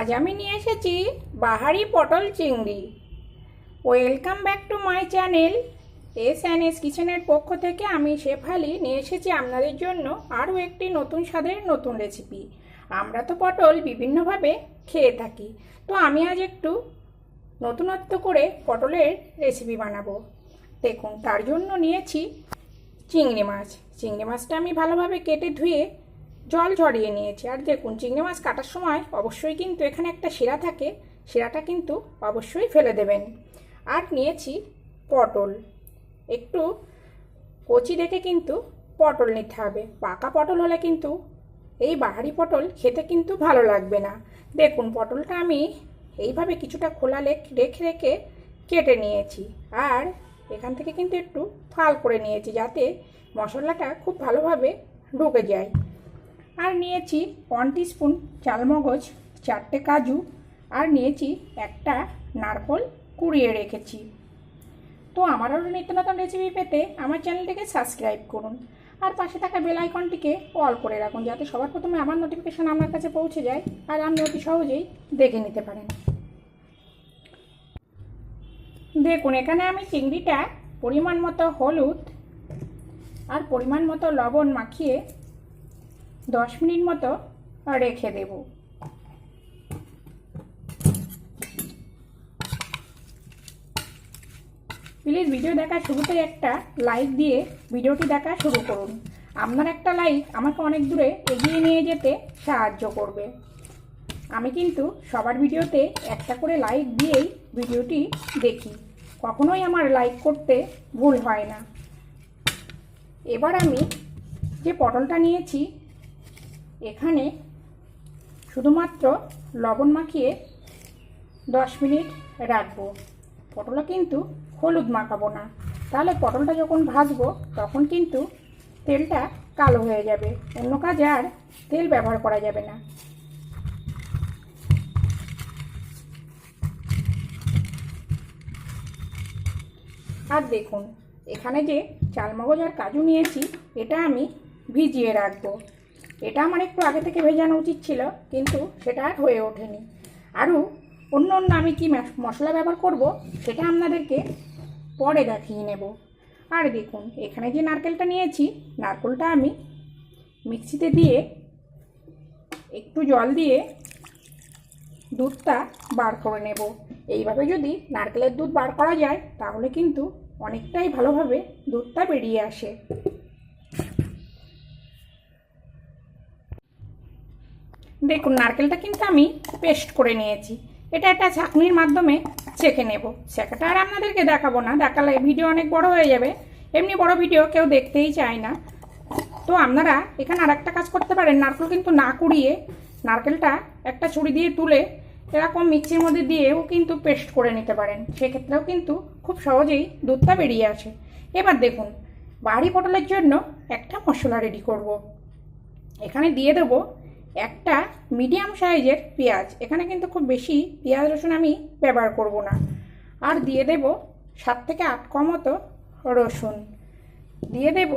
আজ আমি নিয়ে এসেছি বাহারি পটল চিংড়ি। Welcome back to my channel S and S কিচেনের পক্ষ থেকে আমি শেফালি নিয়ে এসেছি আপনাদের জন্য আরও একটি নতুন স্বাদের নতুন রেসিপি আমরা তো পটল বিভিন্নভাবে খেয়ে থাকি, তো আমি আজ একটু নতুনত্ব করে পটলের রেসিপি বানাবো। দেখুন, তার জন্য নিয়েছি চিংড়ি মাছ। চিংড়ি মাছটা আমি ভালোভাবে কেটে ধুয়ে জল ঝরিয়ে নিয়েছি। আর দেখুন, চিংড়ি মাছ কাটার সময় অবশ্যই কিন্তু এখানে একটা শিরা থাকে। শিরাটা কিন্তু অবশ্যই ফেলে দেবেন। আর নিয়েছি পটল। একটু কচি দেখে কিন্তু পটল নিতে হবে। পাকা পটল হলে কিন্তু এই বাহারি পটল খেতে কিন্তু ভালো লাগবে না। দেখুন, পটলটা আমি এইভাবে কিছুটা খোলা রেখে রেখে কেটে নিয়েছি। আর এখান থেকে কিন্তু একটু ফাল করে নিয়েছি যাতে মশলাটা খুব ভালোভাবে ঢুকে যায়। আর নিয়েছি ওয়ান স্পুন চালমগজ, চারটে কাজু, আর নিয়েছি একটা নারকল কুড়িয়ে রেখেছি। তো আমার আরও নিত্য নতুন রেসিপি পেতে আমার চ্যানেলটিকে সাবস্ক্রাইব করুন। আর পাশে থাকা বেল আইকনটিকে অল করে রাখুন যাতে সবার প্রথমে আমার নোটিফিকেশান আপনার কাছে পৌঁছে যায় আর আপনি অতি সহজেই দেখে নিতে পারেন। দেখুন, এখানে আমি চিংড়িটা পরিমাণ মতো হলুদ আর পরিমাণ মতো লবণ মাখিয়ে দশ মিনিট মতো রেখে দেব। প্লিজ ভিডিও দেখা শুরুতেই একটা লাইক দিয়ে ভিডিওটি দেখা শুরু করুন। আপনার একটা লাইক আমাকে অনেক দূরে এগিয়ে নিয়ে যেতে সাহায্য করবে। আমি কিন্তু সবার ভিডিওতে একটা করে লাইক দিয়েই ভিডিওটি দেখি। কখনোই আমার লাইক করতে ভুল হয় না। এবার আমি যে পটলটা নিয়েছি এখানে শুধুমাত্র লবণ মাখিয়ে দশ মিনিট রাখব। পটলে কিন্তু হলুদ মাখাবো না। তাহলে পটলটা যখন ভাজবো, তখন কিন্তু তেলটা কালো হয়ে যাবে। অন্য কাজে আর তেল ব্যবহার করা যাবে না। আর দেখুন, এখানে যে চালমগজ আর কাজু নিয়েছি, এটা আমি ভিজিয়ে রাখব। এটা আমার একটু আগে থেকে ভেজানো উচিত ছিল, কিন্তু সেটা আর হয়ে ওঠেনি। আরও অন্য অন্য আমি কি মশ- মশলা ব্যবহার করব, সেটা আপনাদেরকে পরে দেখিয়ে নেব। আর দেখুন, এখানে যে নারকেলটা নিয়েছি, নারকেলটা আমি মিক্সিতে দিয়ে একটু জল দিয়ে দুধটা বার করে নেব। এইভাবে যদি নারকেলের দুধ বার করা যায়, তাহলে কিন্তু অনেকটাই ভালোভাবে দুধটা বেরিয়ে আসে। দেখুন, নারকেলটা কিন্তু আমি পেস্ট করে নিয়েছি। এটা একটা ছাঁকনির মাধ্যমে ছেঁকে নেব। ছেঁকাটা আর আপনাদেরকে দেখাবো না, দেখালে ভিডিও অনেক বড় হয়ে যাবে। এমনি বড় ভিডিও কেউ দেখতেই চায় না। তো আপনারা এখানে আর কাজ করতে পারেন, নারকেল কিন্তু না কুড়িয়ে নারকেলটা একটা ছুরি দিয়ে তুলে এরকম মিক্সির মধ্যে দিয়েও কিন্তু পেস্ট করে নিতে পারেন। সেক্ষেত্রেও কিন্তু খুব সহজেই দুধটা বেরিয়ে আসে। এবার দেখুন, বাড়ি পটলের জন্য একটা মশলা রেডি করব। এখানে দিয়ে দেবো একটা মিডিয়াম সাইজের পেঁয়াজ। এখানে কিন্তু খুব বেশি পেঁয়াজ, রসুন আমি ব্যবহার করব না। আর দিয়ে দেব সাত থেকে আট ক মতো রসুন। দিয়ে দেব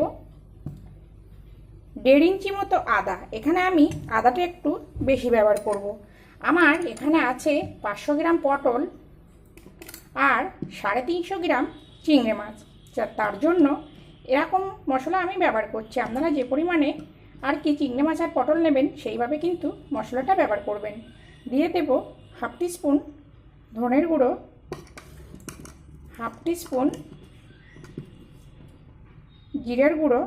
দেড় ইঞ্চি মতো আদা। এখানে আমি আদাটা একটু বেশি ব্যবহার করব। আমার এখানে আছে পাঁচশো গ্রাম পটল আর সাড়ে তিনশো গ্রাম চিংড়ি মাছ। তার জন্য এরকম মশলা আমি ব্যবহার করছি। আপনারা যে পরিমাণে আর কি চিংড়ি মাছ আর পটল নেবেন, সেইভাবে কিন্তু মশলাটা ব্যবহার করবেন। দিয়ে দেব হাফ স্পুন ধনের গুঁড়ো, হাফ স্পুন জিরের গুঁড়ো,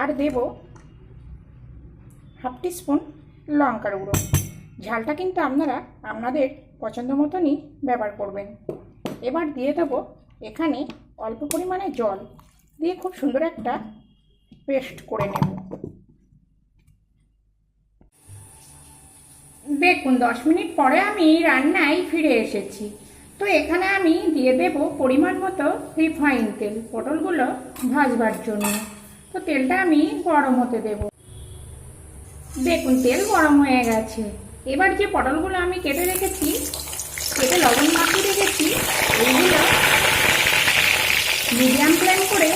আর দেব হাফ স্পুন লঙ্কার গুঁড়ো। ঝালটা কিন্তু আপনারা আপনাদের পছন্দ মতনই ব্যবহার করবেন। এবার দিয়ে দেব এখানে অল্প পরিমাণে জল। দিয়ে খুব সুন্দর একটা পেস্ট করে নেব। দেখুন, দশ মিনিট পরে আমি রান্নায় ফিরে এসেছি। তো এখানে আমি দিয়ে দেব পরিমাণ মতো রিফাইন তেল, পটলগুলো ভাজবার জন্য। তো তেলটা আমি গরম হতে দেব। দেখুন, তেল গরম হয়ে গেছে। এবার যে পটলগুলো আমি কেটে রেখেছি, কেটে লবণ মাখিয়ে রেখেছি, এইগুলো মিডিয়াম ফ্লেম করে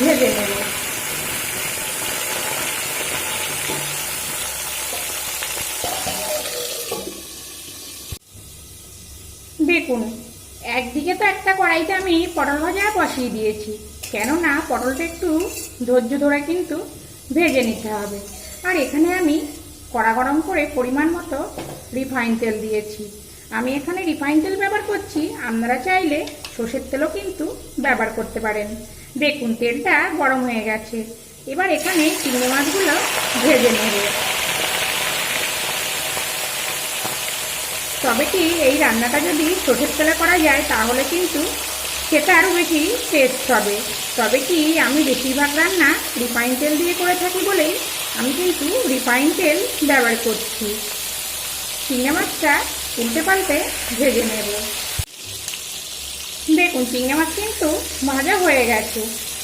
ভেজে নেব। দেখুন। একদিকে তো একটা কড়াইতে আমি পটল ভাজা বসিয়ে দিয়েছি। কেননা পটলটা একটু ধৈর্য ধরে কিন্তু ভেজে নিতে হবে। আর এখানে আমি কড়া গরম করে পরিমাণ মতো রিফাইন তেল দিয়েছি। আমি এখানে রিফাইন তেল ব্যবহার করছি। আপনারা চাইলে সর্ষের তেলও কিন্তু ব্যবহার করতে পারেন। দেখুন, তেলটা গরম হয়ে গেছে। এবার এখানে চিংড়ি মাছগুলো ভেজে নেব। তবে কি এই রান্নাটা যদি সর্ষের তেলে করা যায়, তাহলে কিন্তু খেতে আরও বেশি টেস্ট হবে। তবে কি আমি বেশিরভাগ রান্না রিফাইন তেল দিয়ে করে থাকি বলেই আমি কিন্তু রিফাইন তেল ব্যবহার করছি। চিংড়ি মাছটা উল্টে পাল্টে ভেজে নেব। দেখুন, চিংড়ি মাছ কিন্তু ভাজা হয়ে গেছে।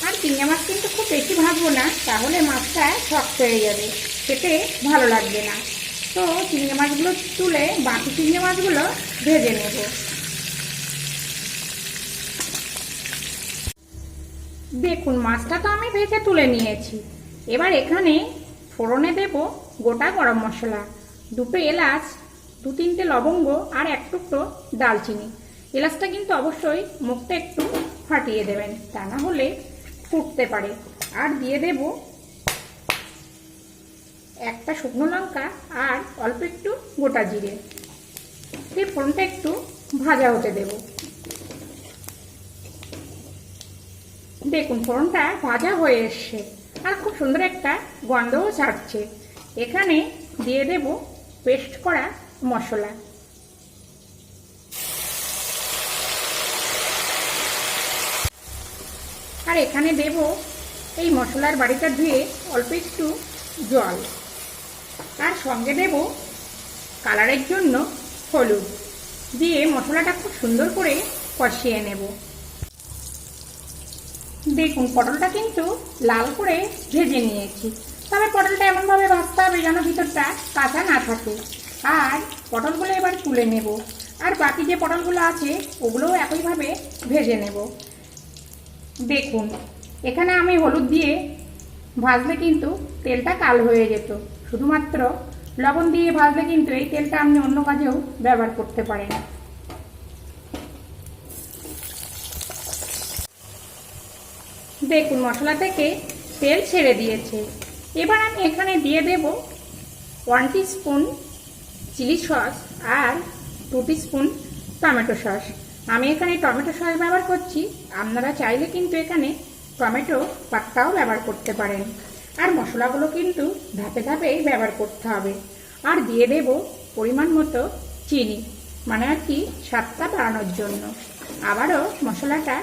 আর চিংড়ি মাছ কিন্তু খুব বেশি ভাজবো না, তাহলে মাছটা শক্ত হয়ে যাবে। খেতে ভালো লাগবে না। তো চিংড়ি মাছগুলো তুলে বাকি চিংড়ি মাছগুলো ভেজে নেব। দেখুন, মাছটা তো আমি ভেজে তুলে নিয়েছি। এবার এখানে ফোড়নে দেব গোটা গরম মশলা, দুটো এলাচ, দু তিনটে লবঙ্গ আর এক টুকরো দালচিনি এলাচটা কিন্তু অবশ্যই মুখটা একটু ফাটিয়ে দেবেন, তা না হলে ফুটতে পারে। আর দিয়ে দেব একটা শুকনো লঙ্কা আর অল্প একটু গোটা জিরে। দিয়ে ফোড়নটা একটু ভাজা হতে দেব। দেখুন, ফোড়নটা ভাজা হয়ে এসছে আর খুব সুন্দর একটা গন্ধও ছাড়ছে। এখানে দিয়ে দেব পেস্ট করা মশলা। আর এখানে দেব এই মশলার বাড়িটা ধুয়ে অল্প একটু জল। আর সঙ্গে দেব কালারের জন্য হলুদ। দিয়ে মশলাটা খুব সুন্দর করে কষিয়ে নেব। দেখুন, পটলটা কিন্তু লাল করে ভেজে নিয়েছি। তবে পটলটা এমনভাবে ভাজতে হবে যেন ভিতরটা কাঁচা না থাকে। আর পটলগুলো এবার তুলে নেব। আর বাকি যে পটলগুলো আছে, ওগুলোও একইভাবে ভেজে নেব। দেখুন, এখানে আমি হলুদ দিয়ে ভাজলে কিন্তু তেলটা কাল হয়ে যেত। শুধুমাত্র লবণ দিয়ে ভাজলে কিন্তু এই তেলটা আপনি অন্য কাজেও ব্যবহার করতে পারেন। দেখুন, মশলা থেকে তেল ছেড়ে দিয়েছে। এবার আমি এখানে দিয়ে দেব ওয়ান স্পুন চিলি সস আর টু স্পুন টমেটো সস আমি এখানে টমেটো সস ব্যবহার করছি। আপনারা চাইলে কিন্তু এখানে টমেটো পাত্তাও ব্যবহার করতে পারেন। আর মশলাগুলো কিন্তু ধাপে ধাপেই ব্যবহার করতে হবে। আর দিয়ে দেব পরিমাণ মতো চিনি মানে আর কি স্বাদটা বাড়ানোর জন্য। আবারও মশলাটা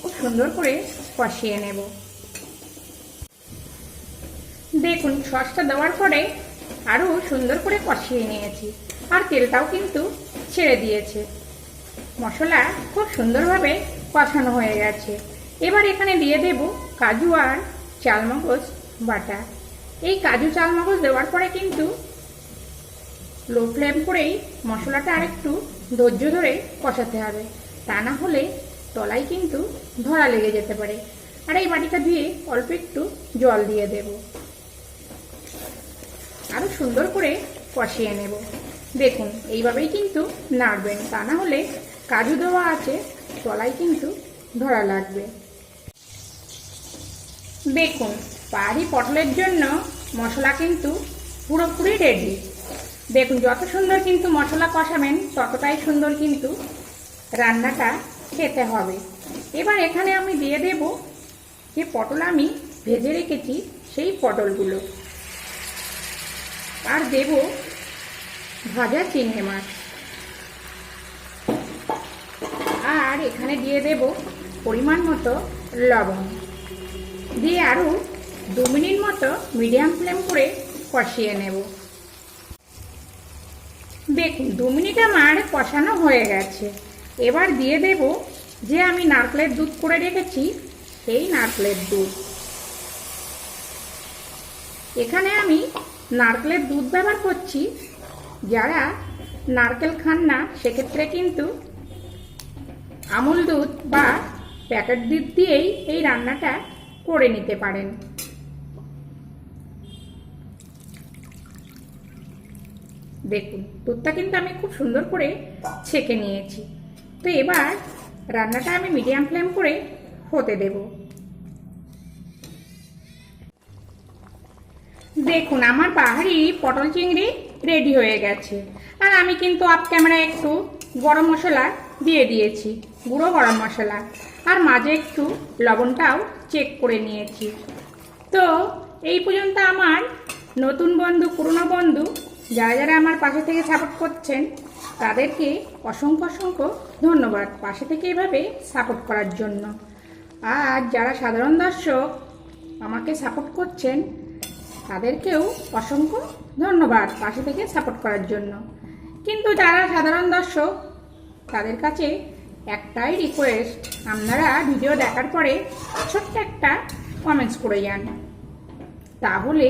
খুব সুন্দর করে কষিয়ে নেব। দেখুন, সসটা দেওয়ার পরে আরও সুন্দর করে কষিয়ে নিয়েছি। আর তেলটাও কিন্তু ছেড়ে দিয়েছে। মশলা খুব সুন্দরভাবে কষানো হয়ে গেছে। এবার এখানে দিয়ে দেব কাজু আর চালমগজ। বাটা। এই কাজু চালমগজ দেওয়ার পরে কিন্তু লো ফ্লেম করেই মশলাটা আরেকটু ধৈর্য ধরে কষাতে হবে। তা না হলে তলায় কিন্তু ধরা লেগে যেতে পারে। আর এই বাটিটা দিয়ে অল্প একটু জল দিয়ে দেব। আরও সুন্দর করে কষিয়ে নেব। দেখুন, এইভাবেই কিন্তু নাড়বেন। তা না হলে কাজু দেওয়া আছে, তলায় কিন্তু ধরা লাগবে। দেখুন পাহাড়ি পটলের জন্য মশলা কিন্তু পুরোপুরি রেডি দেখুন, যত সুন্দর কিন্তু মশলা কষাবেন, ততটাই সুন্দর কিন্তু রান্নাটা খেতে হবে। এবার এখানে আমি দিয়ে দেব যে পটল আমি ভেজে রেখেছি, সেই পটলগুলো। আর দেব ভাজা চিংড়ি মাছ। আর এখানে দিয়ে দেব পরিমাণ মতো লবণ। দিয়ে আরও দু মিনিট মতো মিডিয়াম ফ্লেম করে কষিয়ে নেব। দেখুন, দু মিনিট আমার কষানো হয়ে গেছে। এবার দিয়ে দেব যে আমি নারকেলের দুধ করে রেখেছি, সেই নারকেলের দুধ। এখানে আমি নারকেলের দুধ ব্যবহার করছি। যারা নারকেল খান না, সেক্ষেত্রে কিন্তু আমুল দুধ বা প্যাকেট দুধ দিয়েই এই রান্নাটা করে নিতে পারেন। দেখুন, দুধটা কিন্তু আমি খুব সুন্দর করে ছেঁকে নিয়েছি। তো এবার রান্নাটা আমি মিডিয়াম ফ্লেম করে হতে দেব। দেখুন, আমার পাহাড়ি পটল চিংড়ি রেডি হয়ে গেছে। আর আমি কিন্তু আপ ক্যামেরায় একটু গরম মশলা দিয়ে দিয়েছি, গুঁড়ো গরম মশলা। আর মাঝে একটু লবণটাও চেক করে নিয়েছি। তো এই পর্যন্ত আমার নতুন বন্ধু, পুরনো বন্ধু যারা যারা আমার পাশে থেকে সাপোর্ট করছেন, তাদেরকে অসংখ্য অসংখ্য ধন্যবাদ পাশে থেকে এভাবে সাপোর্ট করার জন্য। আর যারা সাধারণ দর্শক আমাকে সাপোর্ট করছেন, তাদেরকেও অসংখ্য ধন্যবাদ পাশে থেকে সাপোর্ট করার জন্য। কিন্তু যারা সাধারণ দর্শক, তাদের কাছে একটাই রিকোয়েস্ট আপনারা ভিডিও দেখার পরে ছোট্ট একটা কমেন্টস করে যান। তাহলে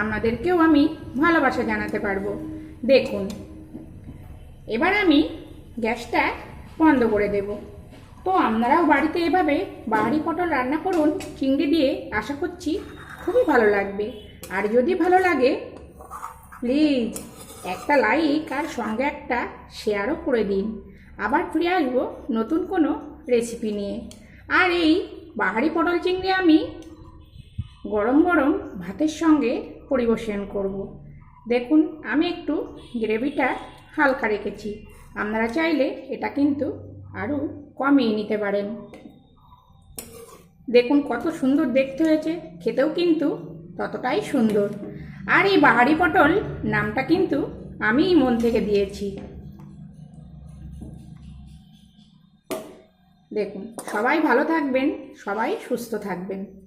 আপনাদেরকেও আমি ভালোবাসা জানাতে পারব। দেখুন, এবার আমি গ্যাসটা বন্ধ করে দেব। তো আপনারাও বাড়িতে এভাবে বাহারি পটল রান্না করুন, চিংড়ি দিয়ে আশা করছি খুবই ভালো লাগবে। আর যদি ভালো লাগে, প্লিজ একটা লাইক আর সঙ্গে একটা শেয়ারও করে দিন। আবার ফিরে আসব নতুন কোনো রেসিপি নিয়ে। আর এই বাহারি পটল চিংড়ি আমি গরম গরম ভাতের সঙ্গে পরিবেশন করব। দেখুন, আমি একটু গ্রেভিটা হালকা রেখেছি। আপনারা চাইলে এটা কিন্তু আরও কমিয়ে নিতে পারেন। দেখুন, কত সুন্দর দেখতে হয়েছে। খেতেও কিন্তু ততটাই সুন্দর। আর এই বাহারি পটল নামটা কিন্তু আমিই মন থেকে দিয়েছি। দেখুন, সবাই ভালো থাকবেন, সবাই সুস্থ থাকবেন।